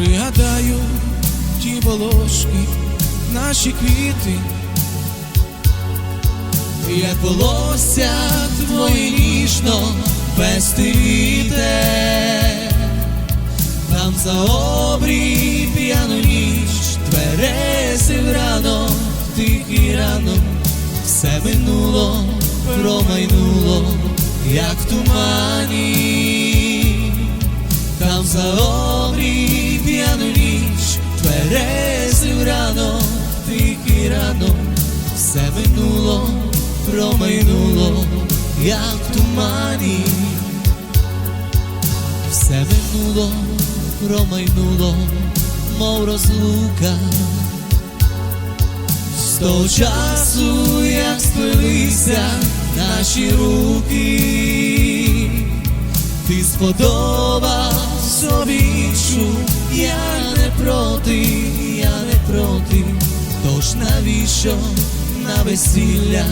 пригадаю ті волошки, наші квіти, як волосся твоє ніжно вести вітер, там за обрій п'яну ніч, тверезив ранок, тихий ранок, все минуло, промайнуло, як в тумані, там за обрій п'яну ніч, тверезив ранок, тихий ранок, все минуло, промайнуло, як в тумані все минуло, промайнуло, мов розлука. З того часу, як сплелися наші руки, ти сподобав собі чув, я не проти, я не проти, тож навіщо на весілля